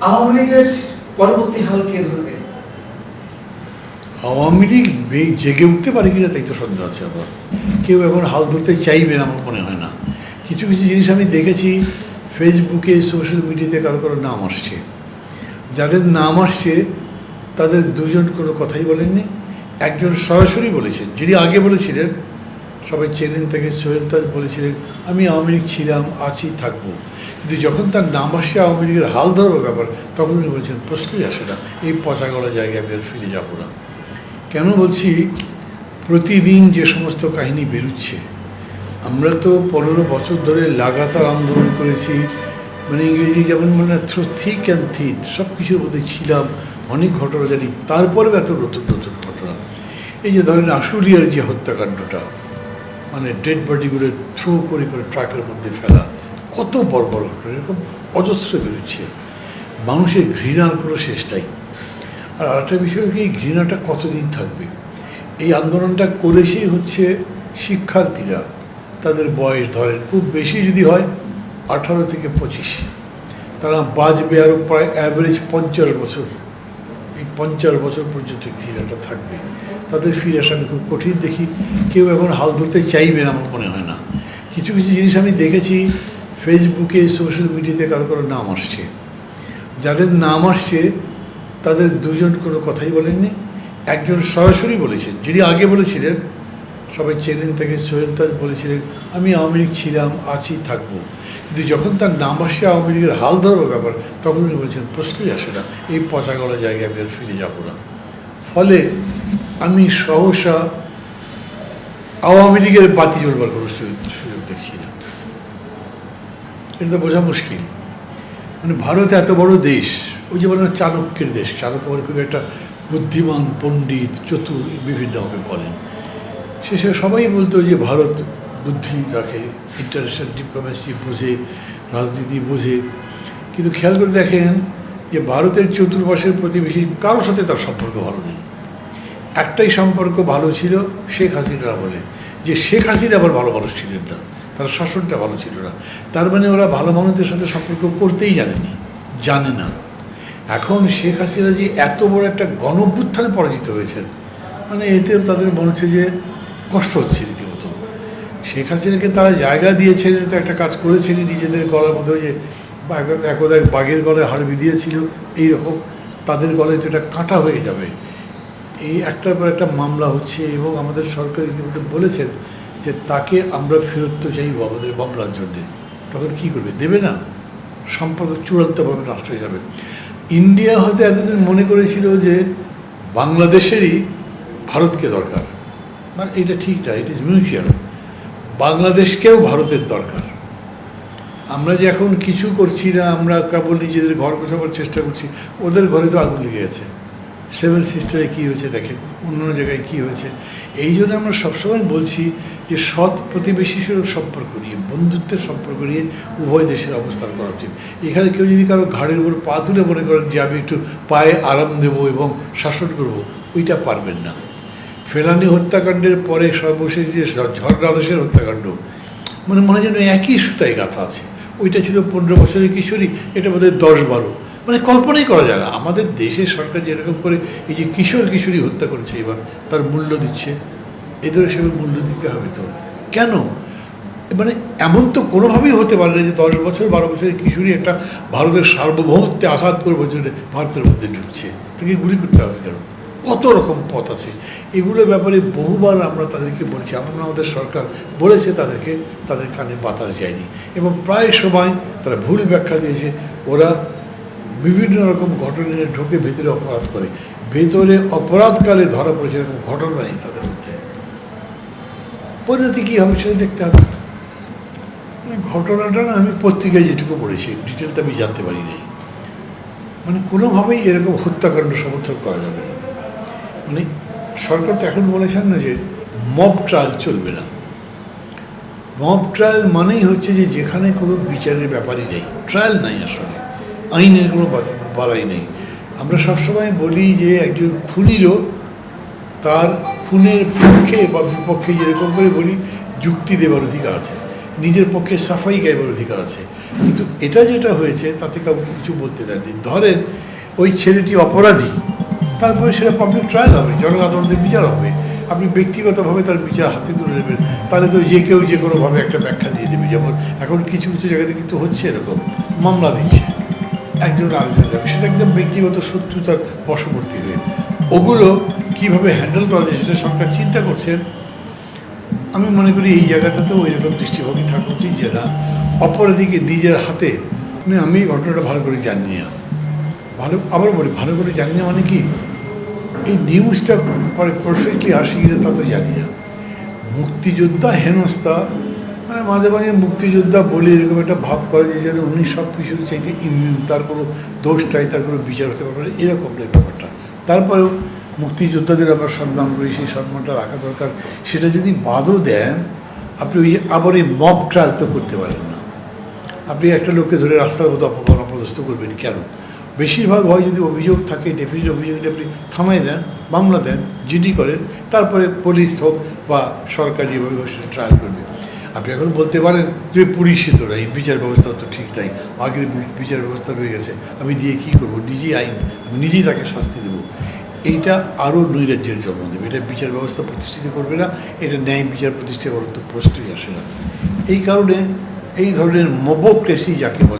আওয়ামী লীগের পরবর্তী হাল কে ধরবে? আওয়ামী লীগ জেগে উঠতে পারে কিনা তাই তো সন্দেহ আছে আবার। কেউ এখন হাল ধরতে চাইবে না আমার মনে হয় না। কিছু কিছু জিনিস আমি দেখেছি, ফেসবুকে, সোশ্যাল মিডিয়াতে কারও কারও নাম আসছে। যাদের নাম আসছে, তাদের দুজন কোনো কথাই বলেননি। একজন সরাসরি বলেছেন, যিনি আগে বলেছিলেন সবাই চেনেন, তাকে সোহেল তাজ বলেছিলেন, আমি আওয়ামী লীগ ছিলাম আছি থাকব। কিন্তু যখন তার নাম আসে আওয়ামী লীগের হাল ধরবার ব্যাপার, তখন উনি বলছেন, প্রশ্নই আসে না, এই পচা গলা জায়গায় আমি আর ফিরে যাব না। কেন বলছি? প্রতিদিন যে সমস্ত কাহিনী বেরোচ্ছে, আমরা তো পনেরো বছর ধরে লাগাতার আন্দোলন করেছি মানে ইংরেজি যেমন মানে থ্রো থিক অ্যান্ড থিন সব কিছুর মধ্যে ছিলাম, অনেক ঘটনা জানি, তারপরেও এত নতুন নতুন ঘটনা। এই যে ধরেন আশুলিয়ার যে হত্যাকাণ্ডটা মানে ডেড বডিগুলো থ্রো করে করে ট্রাকের মধ্যে ফেলা। কত বড় বড় ঘটনা, এরকম অজস্র বেরোচ্ছে। মানুষের ঘৃণার কোনো শেষ নাই। আর আরেকটা বিষয় কি ঘৃণাটা কতদিন থাকবে? এই আন্দোলনটা করেছেই হচ্ছে শিক্ষার্থীরা। তাদের বয়স ধরেন, খুব বেশি যদি হয়, আঠারো থেকে পঁচিশ। তারা বাঁচবে আরও প্রায় অ্যাভারেজ পঞ্চাশ বছর। এই পঞ্চাশ বছর পর্যন্ত ঘৃণাটা থাকবে, তাদের ফিরে আসা আমি খুব কঠিন দেখি। কেউ এখন হাল ধরতে চাইবে না, আমার মনে হয় না। কিছু কিছু জিনিস আমি দেখেছি ফেসবুকে সোশ্যাল মিডিয়াতে কারও কারও নাম আসছে। যাদের নাম আসছে, তাদের দুজন কোনো কথাই বলেননি। একজন সরাসরি বলেছেন যিনি আগে বলেছিলেন সবাই চেনেন তাকে সোহেল তাজ বলেছিলেন, আমি আওয়ামী লীগ ছিলাম আছি থাকব। কিন্তু যখন তার নাম আসে আওয়ামী লীগের হাল ধরবার ব্যাপার, তখন উনি বলছেন, প্রশ্নই আসে না, এই পচা গলা জায়গায় আমি আর ফিরে যাব না। ফলে আমি সহসা আওয়ামী লীগের বাতি জ্বলবার কোনো সুযোগ দেখছি না। এটা তো বোঝা মুশকিল। মানে ভারত এত বড় দেশ, ওই যে বলেন চাণক্যের দেশ, চাণক্য মানে খুব একটা বুদ্ধিমান, পণ্ডিত, চতুর বিভিন্নভাবে বলেন। শেষে সবাই বলতো যে ভারত বুদ্ধি রাখে ইন্টারন্যাশনাল ডিপ্লোমেসি বোঝে, রাজনীতি বোঝে। কিন্তু খেয়াল করে দেখেন যে ভারতের চতুর্পাশের প্রতিবেশী কারোর সাথে তার সম্পর্ক ভালো নেই। একটাই সম্পর্ক ভালো ছিল শেখ হাসিনা বলে, যে শেখ হাসিনা আবার ভালো মানুষ ছিলেন না, তার শাসনটা ভালো ছিল না। তার মানে ওরা ভালো মানুষদের সাথে সম্পর্ক করতেই জানেনি, জানে না। এখন শেখ হাসিনা যে এত বড় একটা গণভ্যুত্থানে পরাজিত হয়েছেন মানে এতে তাদের মনে হচ্ছে যে কষ্ট হচ্ছে রীতিমতো। শেখ হাসিনাকে তারা জায়গা দিয়েছেন তো একটা কাজ করেছেন নিজেদের গলার মধ্যে যে একদা বাঘের গলায় হাড় বিধিয়েছিল, এইরকম তাদের গলায় তো এটা কাঁটা হয়ে যাবে। এই একটার পর একটা মামলা হচ্ছে এবং আমাদের সরকার ইতিমধ্যে বলেছেন যে তাকে আমরা ফেরত তো চাইব আমাদের মামলার জন্যে। তখন কী করবে? দেবে না। সম্পর্ক চূড়ান্তভাবে নষ্ট হয়ে যাবে। ইন্ডিয়া হয়তো এতদিন মনে করেছিল যে বাংলাদেশেরই ভারতকে দরকার। মানে এটা ঠিক না ইট ইজ মিউচুয়াল বাংলাদেশকেও ভারতের দরকার। আমরা যে এখন কিছু করছি না, আমরা কেবল নিজেদের ঘর গোছাবার চেষ্টা করছি, ওদের ঘরে তো আগুন লেগে গেছে। সেভেন সিস্টারে কী হয়েছে দেখেন, অন্য জায়গায় কী হয়েছে। এই জন্য আমরা সবসময় বলছি যে সৎ প্রতিবেশী সুলভ সম্পর্ক নিয়ে, বন্ধুত্বের সম্পর্ক নিয়ে উভয় দেশের অবস্থান করা উচিত। এখানে কেউ যদি কারও ঘাড়ের উপর পা তুলে মনে করেন যে আমি একটু পায়ে আরাম দেব এবং শাসন করব, ওইটা পারবেন না। ফেলানি হত্যাকাণ্ডের পরে সর্বশেষ যে ঝড়রাদেশের হত্যাকাণ্ড মানে মনে যেন একই সুতায় গাথা আছে। ওইটা ছিল পনেরো বছরের কিশোরী, এটা বোধহয় দশ বারো। মানে কল্পনাই করা যায় না। আমাদের দেশের সরকার যেরকম করে এই যে কিশোর কিশোরী হত্যা করেছে এবার, তার মূল্য দিচ্ছে। এদের হিসেবে মূল্য দিতে হবে তো। কেন? মানে এমন তো কোনোভাবেই হতে পারে না যে দশ বছর, বারো বছরের কিশোরী একটা ভারতের সার্বভৌমত্বে আঘাত করবার জন্য ভারতের মধ্যে ঢুকছে। তাকে গুলি করতে হবে কেন? কত রকম পথ আছে। এগুলোর ব্যাপারে বহুবার আমরা তাদেরকে বলেছি আমরা আমাদের সরকার বলেছে তাদেরকে, তাদের কানে বাতাস যায়নি। এবং প্রায় সময় তারা ভুল ব্যাখ্যা দিয়েছে। ওরা বিভিন্ন রকম ঘটনায় ঢোকে, ভেতরে অপরাধ করে। ভেতরে অপরাধকালে ধরা পড়েছে এরকম ঘটনা নেই তাদের মধ্যে। পরিণতি কী হবে সেটা দেখতে হবে। ঘটনাটা না আমি পত্রিকায় যেটুকু পড়েছি, ডিটেলটা আমি জানতে পারি নাই মানে কোনোভাবেই এরকম হত্যাকাণ্ড সমর্থন করা যাবে না। মানে সরকার তো এখন বলেছেন না যে মব ট্রায়াল চলবে না। মব ট্রায়াল মানেই হচ্ছে যে যেখানে কোনো বিচারের ব্যাপারই নেই। ট্রায়াল নাই আসলে। আইনের কোনো বাড়াই নেই। আমরা সবসময় বলি যে একজন খুনিরও তার খুনের পক্ষে বা বিপক্ষে যেরকম করে বলি, যুক্তি দেবার অধিকার আছে। নিজের পক্ষে সাফাই গাইবার অধিকার আছে। কিন্তু এটা যেটা হয়েছে, তাতে কাউকে কিছু বলতে দেননি। ধরেন ওই ছেলেটি অপরাধী। তারপরে সেটা পাবলিক ট্রায়াল হবে জনগণ আদালতের বিচার হবে। আপনি ব্যক্তিগতভাবে তার বিচার হাতে তুলে নেবেন। তাহলে তো যে কেউ যে কোনোভাবে একটা ব্যাখ্যা দিয়ে দেবে। যেমন এখন কিছু কিছু জায়গাতে কিন্তু হচ্ছে এরকম, মামলা দিচ্ছে, একজন আরেকজন যাবে। সেটা একদম ব্যক্তিগত শত্রুতার বশবর্তী হয়ে। ওগুলো কীভাবে হ্যান্ডেল করা যায় সেটা সরকার চিন্তা করছেন। আমি মনে করি এই জায়গাটাতেও ওই রকম দৃষ্টিভঙ্গি থাকা উচিত যে না, অপরাধীকে নিজের হাতে মানে আমি ঘটনাটা ভালো করে জানি না। ভালো আবার বলি, ভালো করে জানি না মানে কি? এই নিউজটা পরে পারফেক্টলি আসে কিনা তা তো জানি না। মুক্তিযোদ্ধা হেনস্থা মানে মাঝে মাঝে মুক্তিযোদ্ধা বলে এরকম একটা ভাব করে যে যেন উনি সব কিছুর চাইতে ইমিউন তার কোনো দোষ চাই তার কোনো বিচার হতে পারবে না, এরকম ব্যাপারটা। তারপরেও মুক্তিযোদ্ধাদের আমরা সম্মান করি, সেই সম্মানটা রাখা দরকার। সেটা যদি বাদও দেন, আপনি ওই আবার এই মব ট্রায়াল তো করতে পারেন না। আপনি একটা লোককে ধরে রাস্তার মতো অপমান অপদস্থ করবেন কেন? বেশিরভাগ হয় যদি অভিযোগ থাকে ডেফিনিট অভিযোগ আপনি থামাই দেন, মামলা দেন জিডি করেন, তারপরে পুলিশ হোক বা সরকার যেভাবে ট্রায়াল করবে। আপনি এখন বলতে পারেন যে পুলিশই তো এই বিচার ব্যবস্থা তো ঠিক নাই। আগের বিচার ব্যবস্থা রয়ে গেছে, আমি দিয়ে কী করব? নিজেই আইন, আমি নিজেই তাকে শাস্তি দেবো। এইটা আরও নৈরাজ্যের জন্ম দেবে। এটা বিচার ব্যবস্থা প্রতিষ্ঠিত করবে না, এটা ন্যায় বিচার প্রতিষ্ঠা করার তো প্রশ্নই আসে না। এই কারণে এই ধরনের মবোক্রেসি যাকে বলে